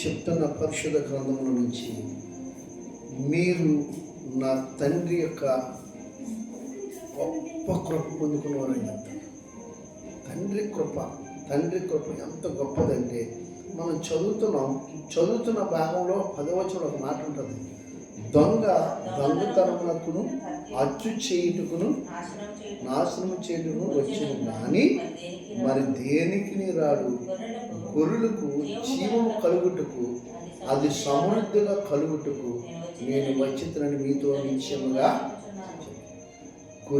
చెప్తున్న పరిశుద్ధ గ్రంథముల నుంచి మీరు నా తండ్రి యొక్క గొప్ప కృప పొందుకున్నవారని చెప్తాను. తండ్రి కృప తండ్రి కృప ఎంత గొప్పదంటే మనం చదువుతున్నాం చదువుతున్న భాగంలో పదవచనం ఒక మాట ఉంటుంది దొంగ దొంగతనమునకును అచ్చు చేయుటకును నాశనం చేయుటకు నాశనం చేయుటకును వచ్చిన కానీ మరి దేనికి రాడు గొర్రెలకు జీవము కలుగుటకు అది సమృద్ధిగా కలుగుటకు నేను వచ్చితనని మీతో నిత్యముగా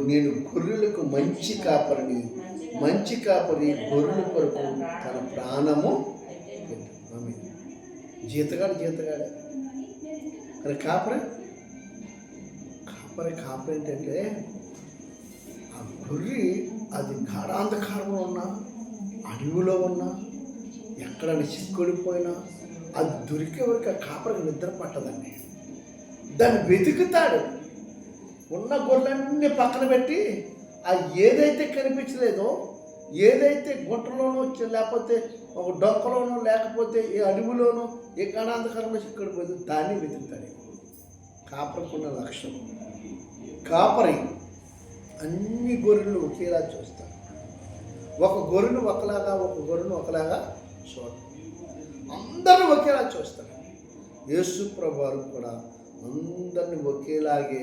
నేను గొర్రెలకు మంచి కాపరిని మంచి కాపరి గొర్రెల కొరకు తన ప్రాణము పెట్టెను. జీతగాడు జీతగాడే. అది కాపరే? కాపరే కాపరి ఏంటంటే ఆ గొర్రె అది గాఢాంధకారంలో ఉన్నా అడవిలో ఉన్నా ఎక్కడ చిక్కుడిపోయినా అది దొరికే వరకు ఆ కాపరికి నిద్ర పట్టదండి. దాన్ని వెతుకుతాడు. ఉన్న గొర్రెలన్నీ పక్కన పెట్టి ఆ ఏదైతే కనిపించలేదో ఏదైతే గుంటలోనో లేకపోతే ఒక డొక్కలోనో లేకపోతే ఏ అడవిలోనో ఏ గణాంధకరంలో చిక్కుడిపోయిందో దాన్ని వెతుకుతాడు. కాపరకున్న లక్ష్యం కాపరి అన్ని గొర్రెలు ఒకేలా చూస్తారు ఒక గొర్రెను ఒకలాగా ఒక గొర్రెను ఒకలాగా చూడ. అందరూ ఒకేలా చూస్తారు యేసు ప్రభువారు కూడా అందరిని ఒకేలాగే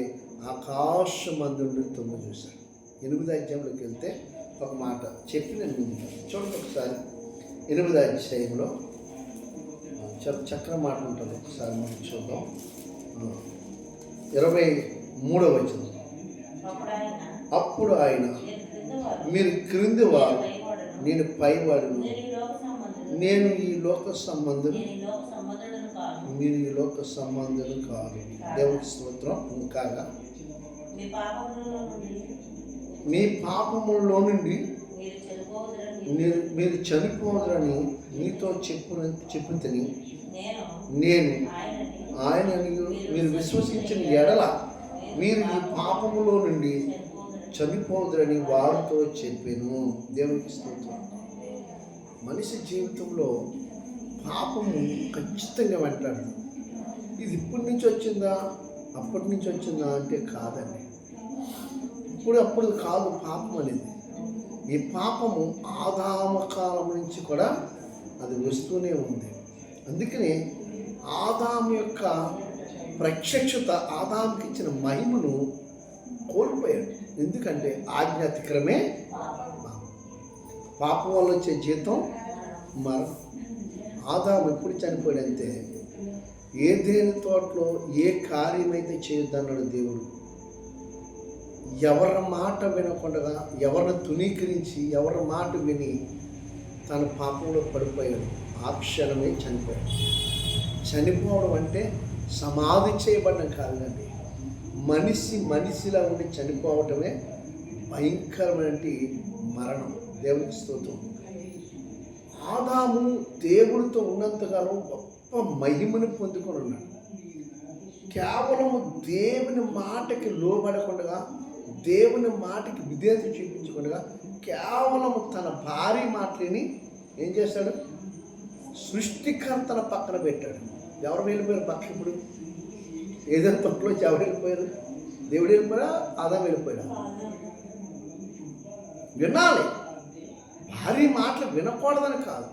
ఆకాశమందుండి తొమ్మ చూశారు. ఎనిమిది అధ్యాయంలోకి వెళ్తే ఒక మాట చెప్పి నేను చూడండి ఒకసారి. ఎనిమిది అధ్యాయంలో చక్ర మాట ఉంటుంది. ఒకసారి మనం చూద్దాం. ఇరవై మూడవ వచ్చిన అప్పుడు ఆయన మీరు క్రింది వారు నేను పైవాడును నేను ఈ లోక సంబంధం మీరు ఈ లోక సంబంధం కాదు. దేవుడి స్తోత్రం. ఇంకాగా మీ పాపముల్లో నుండి మీరు మీరు చనిపోదురని మీతో చెప్పు చెప్పు తిని నేను నేను ఆయనని మీరు విశ్వసించిన ఎడల మీరు ఈ పాపములో నుండి చనిపోదురని వారితో చెప్పాను. దేవునికి స్తోత్రం. మనిషి జీవితంలో పాపము ఖచ్చితంగా వెంటాడు. ఇది ఇప్పటి నుంచి వచ్చిందా? అప్పటి నుంచి వచ్చిందా అంటే కాదండి. ఇప్పుడు అప్పుడు కాదు పాపం అనేది. ఈ పాపము ఆదామ కాలం నుంచి కూడా అది వస్తూనే ఉంది. అందుకనే ఆదాము యొక్క ప్రత్యక్షత ఆదాముకి ఇచ్చిన మహిమను కోల్పోయాడు. ఎందుకంటే ఆజ్ఞాతిక్రమే పాపం. పాపం వల్ల వచ్చే జీతం మరణం. ఆదాం ఎప్పుడు చనిపోయాడంటే ఏ దేని తోటలో ఏ కార్యమైతే చేయొద్దన్నాడు దేవుడు. ఎవరి మాట వినకుండా ఎవరిని తునీకరించి ఎవరి మాట విని తన పాపంలో పడిపోయాడు. ఆ క్షణమే చనిపోయాడు. చనిపోవడం అంటే సమాధి చేయబడడం కాదండి మనిషి మనిషిలా ఉండి చనిపోవటమే భయంకరమైన మరణం. దేవునికి స్తోత్రం. ఆదాము దేవుడితో ఉన్నంతకాలం గొప్ప మహిమను పొందుకొని ఉన్నాడు. కేవలం దేవుని మాటకి లోబడకుండా దేవుని మాటకి విధేయత చూపించకుండా కేవలం తన భార్య మాటని ఏం చేశాడు సృష్టికర్తల పక్కన పెట్టాడు. ఎవరు వెళ్ళిపోయారు? పక్కన ఇప్పుడు? ఏదైనా పక్కలో ఎవరు వెళ్ళిపోయారు? దేవుడు వెళ్ళిపోయా ఆదాం వెళ్ళిపోయాడు? వినాలి. భార్య మాటలు వినకూడదని కాదు.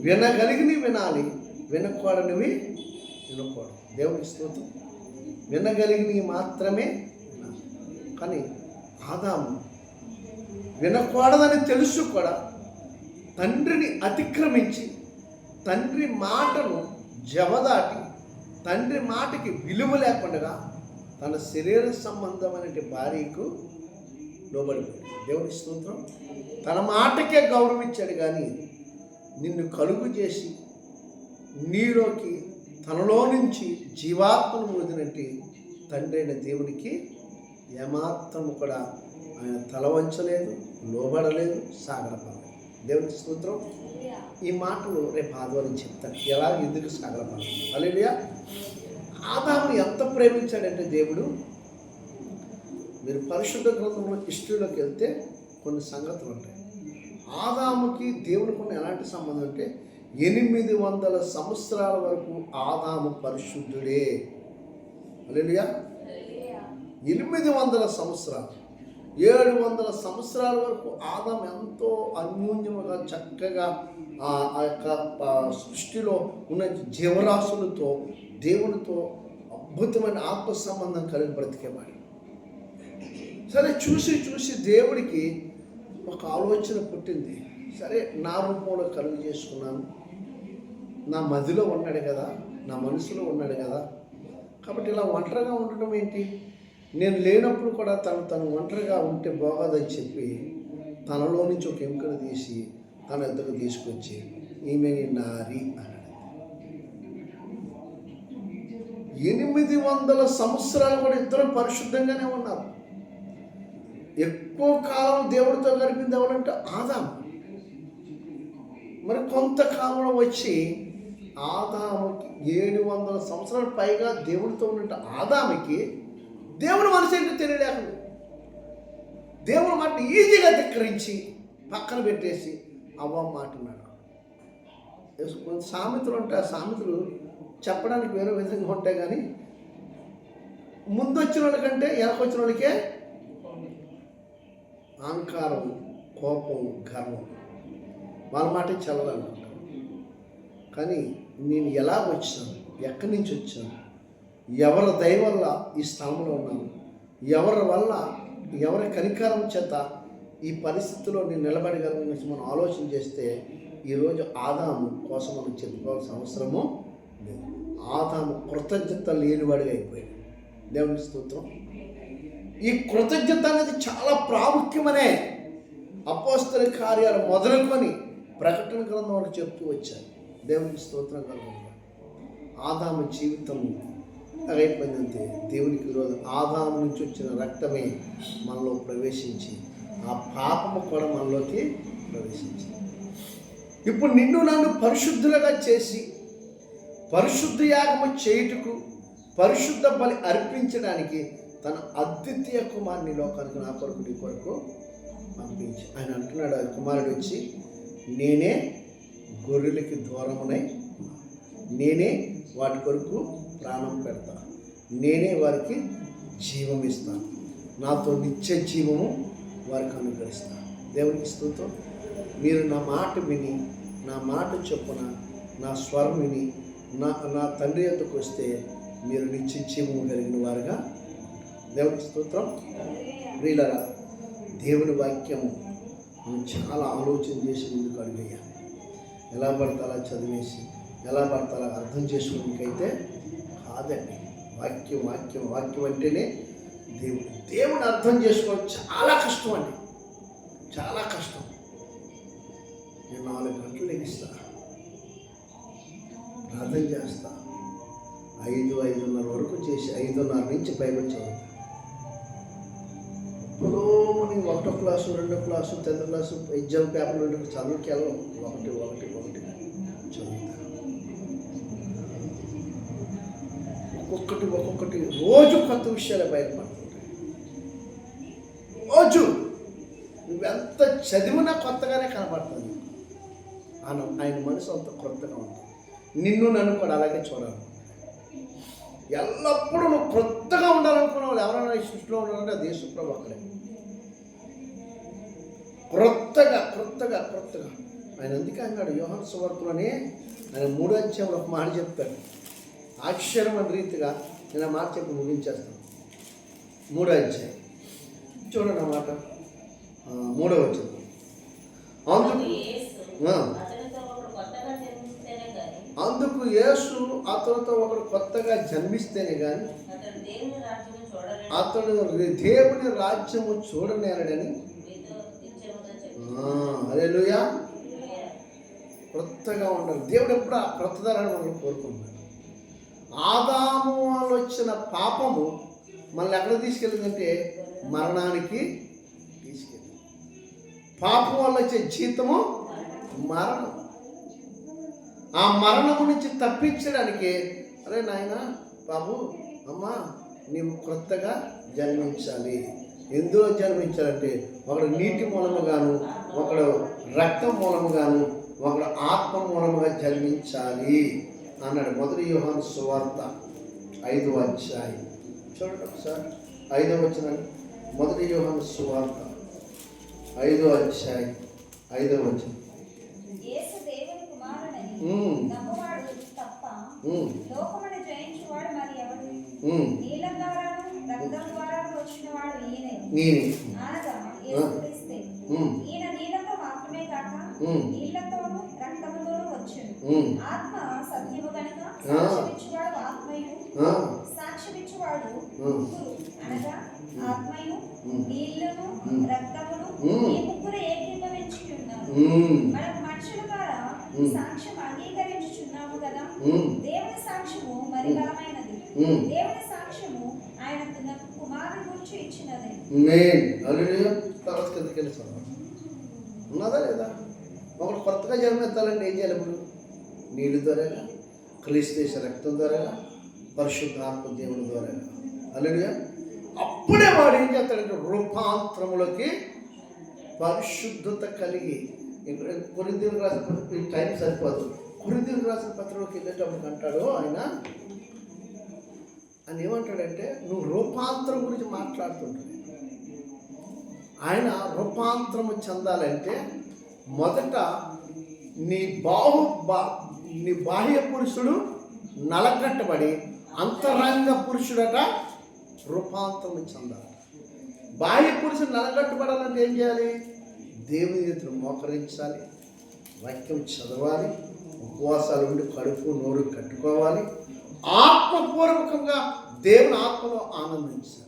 వినగలిగినవి వినాలి. వినకూడనివి వినకూడదు. దేవుని స్తోత్రం. వినగలిగినవి మాత్రమే కానీ ఆదాము వినకూడదని తెలుసు కూడా తండ్రిని అతిక్రమించి తండ్రి మాటను జవదాటి తండ్రి మాటకి విలువ లేకుండా తన శరీర సంబంధమైన భార్యకు లోబడిపోయాడు. దేవుని స్తోత్రం. తన మాటకే గౌరవించాడు కానీ నిన్ను కలుగు చేసి నీలోకి తనలో నుంచి జీవాత్మను వదినట్టు తండ్రి అయిన దేవునికి ఏమాత్రము కూడా ఆయన తల వంచలేదు లోబడలేదు సాగరపడలేదు. దేవునికి స్తోత్రం. ఈ మాటలు రేపు ఆదివారం చెప్తాను. ఎలా ఎందుకు సాగరపడలేదు? అలేలియా ఆదాము ఎంత ప్రేమించాడంటే దేవుడు? మీరు పరిశుద్ధ గ్రంథంలో హిస్టరీలోకి వెళ్తే కొన్ని సంగతులు ఉంటాయి. ఆదాముకి దేవునికి ఉన్న ఎలాంటి సంబంధం అంటే ఎనిమిది వందల సంవత్సరాల వరకు ఆదాము పరిశుద్ధుడే. అలేలియా ఎనిమిది వందల సంవత్సరాలు. ఏడు వందల సంవత్సరాల వరకు ఆదాం ఎంతో అన్యోన్యముగా చక్కగా ఆ ఆ యొక్క సృష్టిలో ఉన్న జీవరాశులతో దేవునితో అద్భుతమైన ఆత్మ సంబంధం కలిగి బ్రతికేవాడు సరే చూసి చూసి దేవుడికి ఒక ఆలోచన పుట్టింది. సరే నా రూపంలో కలుగు చేసుకున్నాను. నా మదిలో ఉన్నాడు కదా నా మనసులో ఉన్నాడు కదా. కాబట్టి ఇలా ఒంటరిగా ఉండటం ఏంటి? నేను లేనప్పుడు కూడా తను తను ఒంటరిగా ఉంటే బాగోదని చెప్పి తనలో నుంచి ఒక ఎముకను తీసి తన ఇద్దరు తీసుకొచ్చి ఈమె నారి అన్నాడు. ఎనిమిది వందల సంవత్సరాలు కూడా ఇద్దరు పరిశుద్ధంగానే ఉన్నారు ఎక్కువ కాలం దేవుడితో గడిపింది ఎవరంటే ఆదాము. మరి కొంతకాలంలో వచ్చి ఆదాముకి ఏడు వందల సంవత్సరాల పైగా దేవుడితో ఉన్నట్టు ఆదాముకి దేవుని మనసు ఏంటో తెలియలేకుండా దేవుని మాట ఈజీగా ధిక్కరించి పక్కన పెట్టేసి అవ్వ మాట విన్నాడు సామెతలు ఉంటాయి ఆ సామెతలు చెప్పడానికి వేరే విధంగా ఉంటాయి కానీ ముందు వచ్చిన వాళ్ళకంటే వెనకొచ్చిన వాళ్ళకే అహంకారం కోపం గర్వం వాళ్ళ మాట చల్లాలనుకుంటాను కానీ నేను ఎలా వచ్చాను ఎక్కడి నుంచి వచ్చాను ఎవరి దయ వల్ల ఈ స్థానంలో ఉన్నాను ఎవరి వల్ల ఎవరి కనికారం చేత ఈ పరిస్థితిలో నేను నిలబడగలను మనం ఆలోచన చేస్తే ఈరోజు ఆదాము కోసం మనం చెప్పుకోవాల్సిన అవసరము లేదు. ఆదాము కృతజ్ఞత లేనివాడిగా అయిపోయాడు. దేవుని స్తోత్రం. ఈ కృతజ్ఞత అనేది చాలా ప్రాముఖ్యమనే అపోస్తల కార్యాలు మొదలుకొని ప్రకటన గ్రంథం చెప్తూ వచ్చారు. దేవునికి స్తోత్రం కలుగుతుంది ఆదాము జీవితం అయిపోయిందంతే దేవునికి ఈరోజు ఆదాము నుంచి వచ్చిన రక్తమే మనలో ప్రవేశించి ఆ పాపము కూడా మనలోకి ప్రవేశించింది. ఇప్పుడు నిన్ను నన్ను పరిశుద్ధులుగా చేసి పరిశుద్ధ యాగము చేయుటకు పరిశుద్ధ బలి అర్పించడానికి తన అద్వితీయ కుమారుని లోకానికి నా కొరకు నీ కొరకు పంపించి. ఆయన అంటున్నాడు ఆ కుమారుడు వచ్చి నేనే గొర్రెలకి దూరమునై నేనే వాటి కొరకు ప్రాణం పెడతా. నేనే వారికి జీవం ఇస్తాను. నాతో నిత్య జీవము వారికి అనుగ్రహిస్తాను దేవునికి స్తోత్రం. మీరు నా మాట విని నా మాట చొప్పున నా స్వరం విని నా నా తండ్రి యొద్దకు వస్తే మీరు నిత్య జీవము కలిగిన వారుగా దేవునికి స్తోత్రం. ప్రియులరా దేవుని వాక్యము మనం చాలా ఆలోచన చేసి ముందుకు అడిగేయాలి ఎలా పడితే అలా చదివేసి ఎలా పడితే అలా అర్థం చేసుకోవడానికైతే కాదండి. వాక్యం వాక్యం వాక్యం అంటేనే దేవుడు. దేవుని అర్థం చేసుకోవడం చాలా కష్టం అండి చాలా కష్టం. నేను నాలుగు గంటలు లెగిస్తా. ప్రార్థన చేస్తా. ఐదు ఐదున్నర వరకు చేసి ఐదున్నర నుంచి బైబిల్ చదువుతా. ఇప్పుడు మనం ఒకటో క్లాసు రెండో class tenth class exam paper రెండు ఒకటి ఒకటి ఒకటి. ఒక్కొక్కటి ఒక్కొక్కటి రోజు కొత్త విషయాలు బయటపడుతుంటాయి. రోజు నువ్వెంత చదివినా కొత్తగానే కనపడుతుంది ఆయన ఆయన మనసు అంత కొత్తగా ఉంటుంది. నిన్ను నన్ను కూడా అలాగే చూడాలి. ఎల్లప్పుడూ నువ్వు కొత్తగా ఉండాలనుకున్న వాళ్ళు ఎవరైనా సృష్టిలో ఉండాలంటే అది యేసుప్రభు అక్కడే క్రొత్తగా క్రొత్తగా క్రొత్తగా. ఆయన అందుకే అన్నాడు యోహన్ సువార్తలోనే ఆయన మూడో అధ్యాయంలో ఒక మాట చెప్తాడు. ఆశ్చర్యం అనే రీతిగా నేను ఆ మాట చెప్పి ముగించేస్తాను. మూడో అధ్యాయం. చూడండి ఆ మాట. ఆ, మూడో వచ్చింది అందుకు యేసు. ఆ. అతనితో ఒకడు కొత్తగా జన్మిస్తేనే గాని అందుకు యేసు అతనితో ఒకడు కొత్తగా జన్మిస్తేనే కానీ అతడు దేవుని రాజ్యము చూడనేరడని అదే క్రొత్తగా ఉండాలి. దేవుడు ఎప్పుడు ఆ క్రొత్తదనాన్ని మనం కోరుకుంటున్నాడు. ఆదాము వాళ్ళు వచ్చిన పాపము మనల్ని ఎక్కడ తీసుకెళ్ళిందంటే మరణానికి తీసుకెళ్ళింది. పాపం వల్ల వచ్చే జీతము మరణం. ఆ మరణము నుంచి తప్పించడానికి అరే నాయన బాబు అమ్మా నీవు క్రొత్తగా జన్మించాలి. ఎందులో జన్మించాలంటే ఒకడు నీటి మూలముగాను ఒకడు రక్తం మూలముగాను ఒకడు ఆత్మ మూలముగా జన్మించాలి. అన్నాడు. మొదటి యోహాను సువార్త ఐదు అధ్యాయం. చూడండి ఒకసారి. ఐదో వచ్చిన మొదటి యోహాను సువార్త ఐదో అధ్యాయం ఐదో వచ్చిన ఉమ్. నమ్మువాడు తప్ప ఉమ్, లోకమును జయించువాడు మరి ఎవడు ఉమ్, నీళ్ళ ద్వారాను రక్తం ద్వారాను వచ్చిన వాడు ఈయనే నేనే అనగా యేసుక్రీస్తే ఉమ్, ఈయన నీళ్ళతో మాత్రమే కాక ఉమ్. నీళ్ళతోనూ రక్తముతోనూ వచ్చును ఉమ్, ఆత్మ సత్యము గనుక ఆ. సాక్ష్యమిచ్చువాడు ఆత్మయు ఆ, ముగ్గురు అనగా ఆత్మయు. నీళ్ళను. రక్తమును. ఈ ముగ్గురు మనం మనుషుల ద్వారా. సాక్ష్యం అంగీకరించుచున్నాము కదా? దేవుని సాక్ష్యము మరి బలమైనది. దేవుని సాక్ష్యము ఆయన తన కుమారుని గురించి ఇచ్చినది. తర్వాత కిందకి వెళ్ళి చదవాలి ఉన్నదా లేదా? ఒకడు కొత్తగా జన్మెత్తాలంటే ఏం చేయాలి ఇప్పుడు? నీళ్ళు ద్వారాగా క్రీస్తు దేశ రక్తం ద్వారాగా పరిశుద్ధ ఆత్మ దేవుని ద్వారాగా. అలాగే అప్పుడే వాడు ఏం చేస్తాడంటే రూపాంతరములకి పరిశుద్ధత కలిగి ఇక్కడ కొరిందీలకు రాసిన ఈ టైం సరిపోదు. కొరిందీలు రాసిన పత్రంలోకి వెళ్ళేటప్పుడు అంటాడు ఆయన ఆయన ఏమంటాడంటే నువ్వు రూపాంతరం గురించి మాట్లాడుతుంటాడు ఆయన రూపాంతరము చెందాలంటే మొదట నీ బాహు బా నీ బాహ్య పురుషుడు నలకట్టబడి అంతరంగ పురుషుడట రూపాంతరం చెందాలి. బాహ్య పురుషుడు నలగట్టుబడాలంటే ఏం చేయాలి? దేవుని చేతులు మోకరించాలి. వాక్యం చదవాలి. ఉపవాసాలు ఉండి కడుపు నోరు కట్టుకోవాలి. ఆత్మపూర్వకంగా దేవుని ఆత్మలో ఆనందించాలి.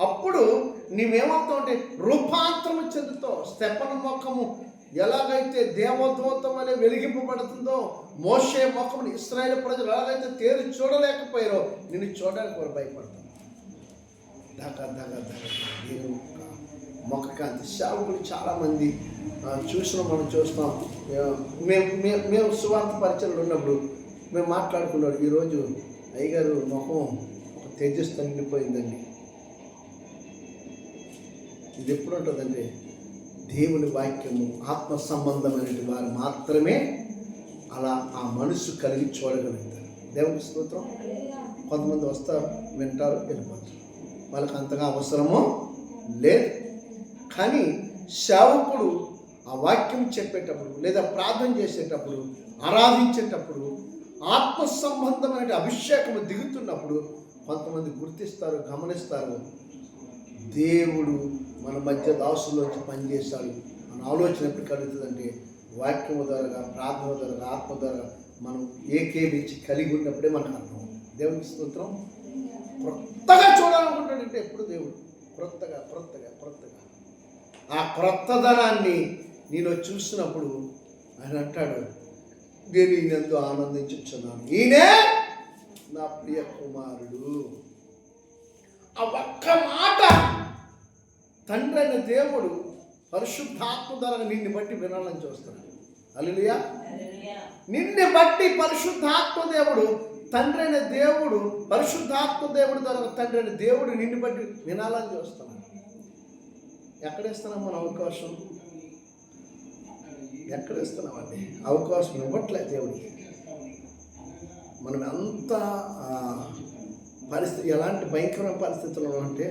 అప్పుడు నీవేమవుతావు అంటే రూపాంతరం చెందుతావు స్తెపన ముఖము ఎలాగైతే దేవదూతం అనే వెలిగింపబడుతుందో మోషే ముఖముని ఇస్రాయేల్ ప్రజలు ఎలాగైతే తేరు చూడలేకపోయారో నిన్ను చూడడానికి వారు భయపడతారు. దగ దగ దగ్గర దేవుని యొక్క ముఖ సేవకులు చాలామంది ఆ, చూసిన మనం చూస్తాం. మేము మేము మేము సువార్త పరిచయలు ఉన్నప్పుడు మేము మాట్లాడుకున్నాడు ఈరోజు అయ్యగారు మొహం ఒక తేజస్సు నిండిపోయిందండి ఇది ఎప్పుడు ఉంటుందండి? దేవుని వాక్యము ఆత్మ సంబంధమైన వారు మాత్రమే అలా ఆ మనసు కలిగి చూడగలుగుతారు. దేవుని స్తోత్రం. కొంతమంది వస్తారు వింటారు వెళ్ళిపోతారు. వాళ్ళకి అంతగా అవసరమో లేదు. కానీ సేవకుడు ఆ వాక్యం చెప్పేటప్పుడు లేదా ప్రార్థన చేసేటప్పుడు ఆరాధించేటప్పుడు ఆత్మ సంబంధమైన అభిషేకము దిగుతున్నప్పుడు కొంతమంది గుర్తిస్తారు గమనిస్తారు దేవుడు మన మధ్య దాసులోంచి పనిచేశాడు మన ఆలోచన ఎప్పుడు కలుగుతుందంటే వాక్యము ద్వారా ప్రార్థన ద్వారా ఆత్మ ద్వారా మనం ఏకేపించి కలిగి ఉన్నప్పుడే మనకు అర్థం దేవుని దేవునికి స్తోత్రం. క్రొత్తగా చూడాలనుకుంటాడంటే ఎప్పుడు దేవుడు? క్రొత్తగా క్రొత్తగా క్రొత్తగా ఆ క్రొత్తదనాన్ని నేను చూసినప్పుడు ఆయన అంటాడు నేను ఈయనందు ఆనందించుచున్నాను. ఈయనే నా ప్రియ కుమారుడు. ఆ ఒక్క మాట తండ్రి అయిన దేవుడు పరిశుద్ధాత్మ ద్వారా నిన్ను బట్టి వినాలని చూస్తున్నాడు. అల్లుయా హల్లెలూయా. నిన్ను బట్టి పరిశుద్ధాత్మ దేవుడు తండ్రి అయిన దేవుడు పరిశుద్ధాత్మ దేవుడు తర్వాత తండ్రి అయిన దేవుడు నిన్ను బట్టి వినాలని చూస్తున్నాడు. ఎక్కడేస్తున్నాం మన అవకాశం? ఎక్కడ ఇస్తున్నామండి? అవకాశం ఇవ్వట్లేదు దేవుడికి. మనం ఎంత పరిస్థితి ఎలాంటి భయంకరమైన పరిస్థితుల్లో అంటే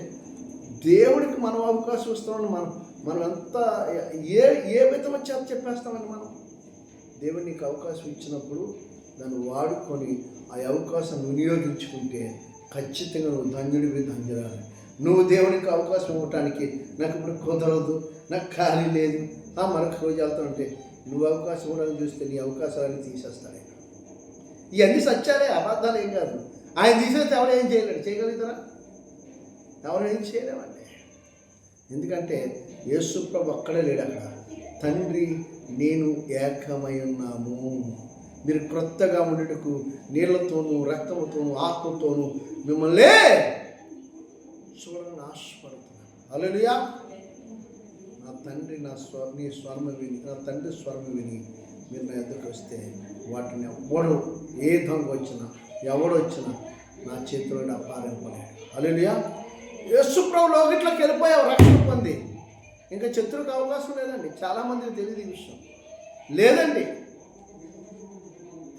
దేవుడికి మనం అవకాశం ఇస్తున్నాం మనం మనం ఎంత ఏ ఏ విధంగా చేత చెప్పేస్తామండి మనం? దేవుడు నీకు అవకాశం ఇచ్చినప్పుడు దాన్ని వాడుకొని ఆ అవకాశం వినియోగించుకుంటే ఖచ్చితంగా నువ్వు ధన్యుడివి ధన్యురాలి. నువ్వు దేవునికి అవకాశం ఇవ్వటానికి నాకు ఇప్పుడు కుదరదు నాకు ఖాళీ లేదు. ఆ మరొక రోజు వెళ్తానంటే నువ్వు అవకాశం ఇవ్వడానికి చూస్తే నీ అవకాశాలన్నీ తీసేస్తాడు ఆయన. ఇవన్నీ సత్యాలే అబద్ధాలు ఏం కాదు. ఆయన తీసేస్తే ఎవరు ఏం చేయలేడు? చేయగలుగుతారా? ఎవరు ఏం చేయలేమండి ఎందుకంటే యేసుప్రభు ఒక్కడే అక్కడే లేడు అక్కడ. తండ్రి నేను ఏకమై ఉన్నాము. మీరు క్రొత్తగా ఉండేటకు నీళ్ళతోనూ రక్తముతోనూ ఆత్మతోనూ మిమ్మల్ని చూడాలని ఆశపడుతున్నాను అలలుయా నా తండ్రి నా స్వ నీ స్వర్మ విని నా తండ్రి స్వర్మ విని మీరు నా ఎద్దకు వస్తే వాటిని ఎవడు ఏ దొంగ వచ్చినా ఎవడు వచ్చినా నా చేతిలో అపారింపలేడు అలలుయా యేసు లోకిట్లోకి వెళ్ళిపోయావు రక్షణ పొంది. ఇంకా శత్రువుకి అవకాశం లేదండి. చాలామందికి తెలియదు ఈ విషయం. లేదండి.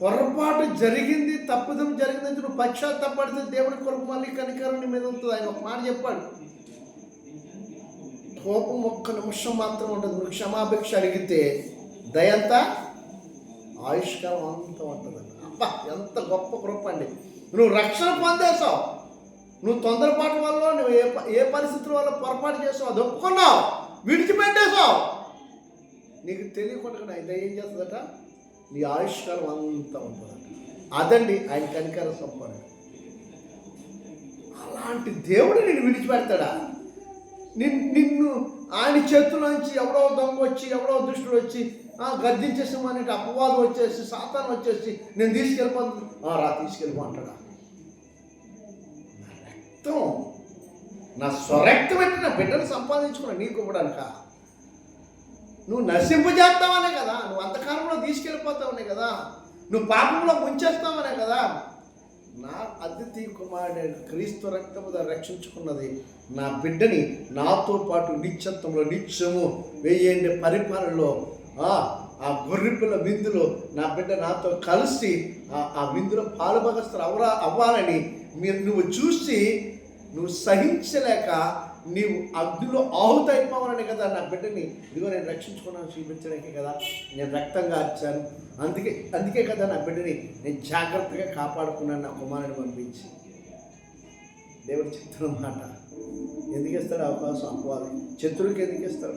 పొరపాటు జరిగింది తప్పిదం జరిగిందని నువ్వు పశ్చాత్తపడితే దేవుడి కొరకు మళ్ళీ కనికరం మీద ఉంటుంది. ఆయన ఒక మాట చెప్పాడు. కోపం ఒక్క నిమిషం మాత్రం ఉంటుంది నువ్వు క్షమాభిక్ష అడిగితే దయంతా ఆయుష్కాలం అంతా ఉంటుంది అబ్బా ఎంత గొప్ప కృప అండి. నువ్వు రక్షణ పొందేశావు. నువ్వు తొందరపాటు వల్ల నువ్వు ఏ ఏ పరిస్థితుల వల్ల పొరపాటు చేసావు అది ఒప్పుకున్నావు. విడిచిపెట్టేశావు. నీకు తెలియకుండా ఏం చేస్తుందట? నీ ఆయుష్కాలం అంతా ఉంటుంది? అదండి ఆయన కనికర సంపద. అలాంటి దేవుడు నేను విడిచిపెడతాడా? నిన్ నిన్ను ఆయన చేతుల్లోంచి ఎవడో దొంగ వచ్చి ఎవడో దుష్టుడు వచ్చి ఆ, గర్జించేసామని అపవాదం వచ్చేసి సాతాను వచ్చేసి నేను తీసుకెళ్ళిపోతాను రా తీసుకెళ్ళిపో అంటాడా? నా రక్తం నా స్వరక్తం అంటే నా బిడ్డను సంపాదించుకున్నా నీకు ఇవ్వడానిక? నువ్వు నశింపజేస్తావనే కదా నువ్వు అంతకాలంలో తీసుకెళ్ళిపోతావనే కదా నువ్వు పాపంలో ముంచేస్తావనే కదా. నా అతిథి కుమారుడు క్రీస్తు రక్తము రక్షించుకున్నది నా బిడ్డని నాతో పాటు నిత్యత్వంలో నిత్యము వెయ్యండి పరిపాలనలో. ఆ గొర్రెపిల్ల విందులో నా బిడ్డ నాతో కలిసి ఆ ఆ విందులో పాలుభగస్తులు అవరా అవ్వాలని మీరు నువ్వు చూసి నువ్వు సహించలేక నీవు అగ్నిలో ఆహుతైపోవాలని కదా నా బిడ్డని. ఇదిగో నేను రక్షించుకున్నాను చూపించడానికి కదా నేను రక్తంగా వచ్చాను. అందుకే అందుకే కదా నా బిడ్డని నేను జాగ్రత్తగా కాపాడుకున్నాను నా కుమారుని పంపించి. దేవుడు చెప్తున్న మాట. ఎందుకు ఇస్తాడు అవకాశం? అపవాదం. శత్రువుకి ఎందుకు ఇస్తాడు?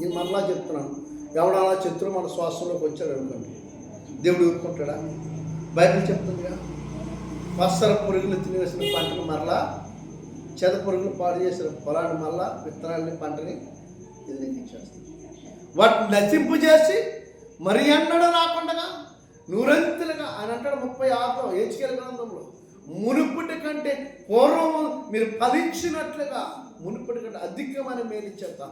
నేను మరలా చెప్తున్నాను. ఎవడు అలా శత్రువు మన శ్వాసంలోకి వచ్చాడు అనుకోండి దేవుడు ఊరుకుంటాడా? బైబిల్ చెప్తుందిగా. వస్త్ర పురుగులు తినేసిన పంటను మరలా చెద పురుగులు పాడు చేసిన పొలాన్ని మళ్ళా విత్తనాలని పంటని ఇచ్చేస్తుంది వాటిని నశింపు చేసి మరి ఎన్నడూ రాకుండా నూరంతులుగా ఆయన అంటాడు ముప్పై ఆరులో ఏచికల గ్రంథంలో. మునుపటి కంటే పూర్వం మీరు ఫలించినట్లుగా మునుపటి కంటే అధికమైన మేలిచ్చేత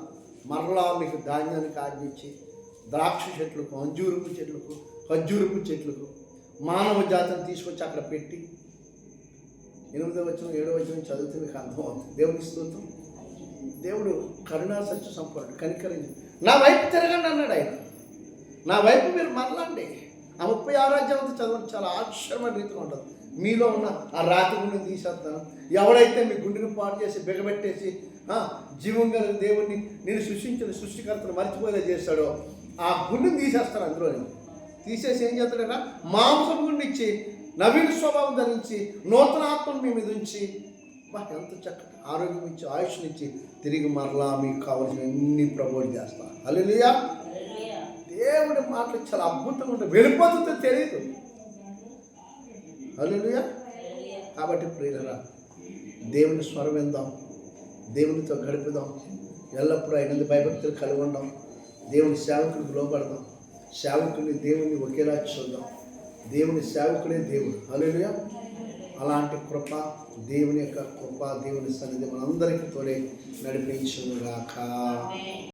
మరలా మీకు ధాన్యాన్ని కాగించి ద్రాక్ష చెట్లకు అంజూరుపు చెట్లకు ఖజ్జూరుపు చెట్లకు మానవ జాతిని తీసుకొచ్చి అక్కడ పెట్టి ఎనిమిదో వచ్చిన ఏడో వచ్చిన చదివితే మీకు అర్థమవుతుంది. దేవుని స్తోత్రం. దేవుడు కరుణా సత్య సంపూర్ణ కనికరించి నా వైపు తిరగండి అన్నాడు ఆయన. నా వైపు మీరు మరలండి. ఆ ముప్పై ఆరాధ్యం అంతా చదవండి చాలా ఆశ్చర్యమైన రీతిలో ఉంటుంది. మీలో ఉన్న ఆ రాతి గుండెని తీసేస్తాను. ఎవడైతే మీ గుండెని పాడు చేసి బిగబెట్టేసి జీవం గల దేవుణ్ణి నేను సృష్టించిన సృష్టికర్తను మర్చిపోయేలా చేస్తాడో ఆ గుండెని తీసేస్తాను అందులో తీసేసి ఏం చేస్తాడన్నా మాంసం గుండె ఇచ్చి నవీన స్వభావం ధరించి నూతన ఆత్మను మీ మీద ఉంచి బా ఎంత చక్కటి ఆరోగ్యం ఇచ్చి ఆయుష్నిచ్చి తిరిగి మరలా మీకు కావాల్సిన అన్ని ప్రమోట్ చేస్తా. అల్లెలుయా దేవుడి మాటలు చాలా అద్భుతంగా ఉంటాయి. వెళ్ళిపోతుందో తెలియదు అల్లెలుయా కాబట్టి ప్రియులరా దేవుని స్వరం విందాం. దేవునితో గడుపుదాం. ఎల్లప్పుడూ అయినది భయభక్తులు కలిగి ఉందాం దేవుని సేవకునికి లోపడదాం సేవకుని దేవుని ఒకేలా చూద్దాం. దేవుని సేవకుడే దేవుడు. హల్లెలూయా. అలాంటి కృప దేవుని యొక్క కృప దేవుని సన్నిధి మనందరికీ తోడే నడిపించుగాక